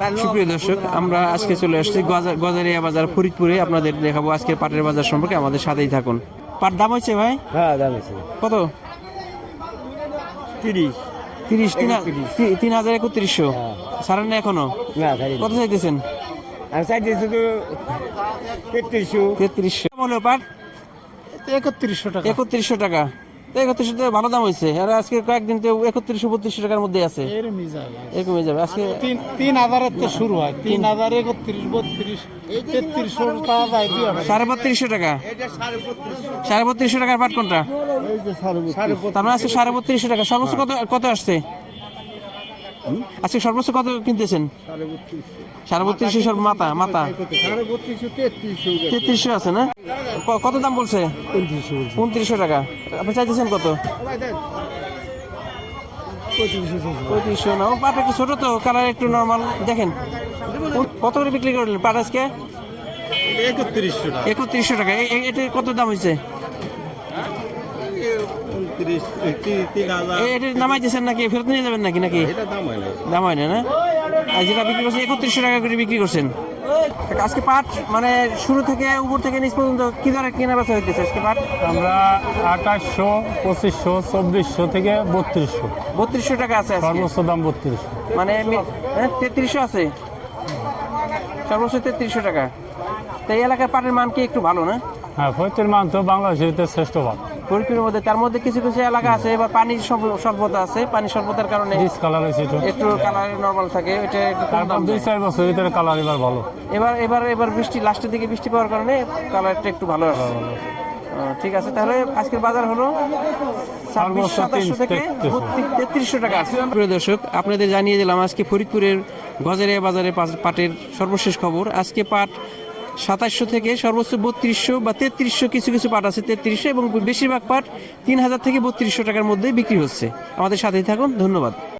সুপ্রিয় দর্শক আমরা আজকে চলে আসছি গজা- গজারিয়া বাজার ফরিদপুরে। আপনাদের দেখাবো আজকে পাটের বাজার সম্পর্কে আমাদের সাথেই থাকুন। পাট দাম হয়েছে ভাই? হ্যাঁ দাম আছে কত? তিরিশ। তিরিশ তিন তি- হাজার একত্রিশশো। হ্যাঁ। সারেন না এখনও? না কত চাইতেছেন? আমি চাইছি শুধু তেত্রিশশো। তেত্রিশশো। হলো পাট? একত্রিশশো টাকা। একত্রিশশো টাকা। তো একত্রিশশো টাকা ভালো দাম হয়েছে। আর আজকে কয়েকদিন তো একত্রিশশো বত্রিশশো টাকার মধ্যে আছে। এরমই যায় এরকম হয়ে যাবে। আজকে তিন তিন হাজারের তো শুরু হয়। তিন হাজার একত্রিশ বত্রিশ তেত্রিশশো টাকা যায় সাড়ে বত্রিশশো টাকা? সাড়ে বত্রিশশো টাকার পাট কোনটা? তার মানে আজকে সাড়ে বত্রিশশো টাকা। সর্বোচ্চ কত কত আসছে? আজকে সর্বোচ্চ কত কিনতেছেন? সাড়ে বত্রিশশো। মাথা মাথা। তেত্রিশশো আছে না? কত দাম বলছে? উনত্রিশশো টাকা। আপনি চাইতেছেন কত? পঁয়ত্রিশশো না পাট একটু ছোট তো কালার একটু নর্মাল দেখেন কত করে বিক্রি করলেন পাট আজকে? একত্রিশশো টাকা। এটা কত দাম হয়েছে? এটা নামাই দিয়েছেন নাকি? ফেরত নিয়ে যাবেন নাকি নাকি? দাম হয় না দাম হয় না না? আর যেটা বিক্রি করছেন একত্রিশশো টাকা করে বিক্রি করছেন। আজকে পাট মানে শুরু থেকে উপর থেকে নিচ পর্যন্ত কি দরে কেনা বেচা হইতেছে আজকে পাট? আমরা আঠাশশো পঁচিশশো চব্বিশশো থেকে বত্রিশশো। বত্রিশশো টাকা আছে সর্বোচ্চ দাম বত্রিশশো। মানে হ্যাঁ, তেত্রিশশো আছে। সর্বোচ্চ তেত্রিশশো টাকা। তো এই এলাকার পাটের মান কি একটু ভালো না? হ্যাঁ মান তো বাংলাদেশের শ্রেষ্ঠ ভাব ফরিদপুরের মধ্যে তার মধ্যে কিছু কিছু এলাকা আছে পানির স্বল্প- স্বল্পতা আছে পানির স্বল্পতার কারণে কালার হয়েছে একটু কালার নর্মাল থাকে এটা তারপর দুই চার বছর ভিতরে কালার এবার ভালো। এবার এবার এবার বৃষ্টি লাস্টের দিকে বৃষ্টি পাওয়ার কারণে কালারটা একটু ভালো আসছে। ঠিক আছে তাহলে আজকের বাজার হলো ছাব্বিশ সাতাশশো থেকে তেত্রিশশো। টাকা আছে। প্রিয় দর্শক আপনাদের জানিয়ে দিলাম আজকে ফরিদপুরের গজারিয়া বাজারে পাটের সর্বশেষ খবর। আজকে পাট সাতাশশো থেকে সর্বোচ্চ বত্রিশশো বা তেত্রিশশো কিছু কিছু পাট আছে, তেত্রিশশো এবং বেশিরভাগ পাট তিন হাজার থেকে বত্রিশশো টাকার মধ্যেই বিক্রি হচ্ছে। আমাদের সাথেই থাকুন, ধন্যবাদ।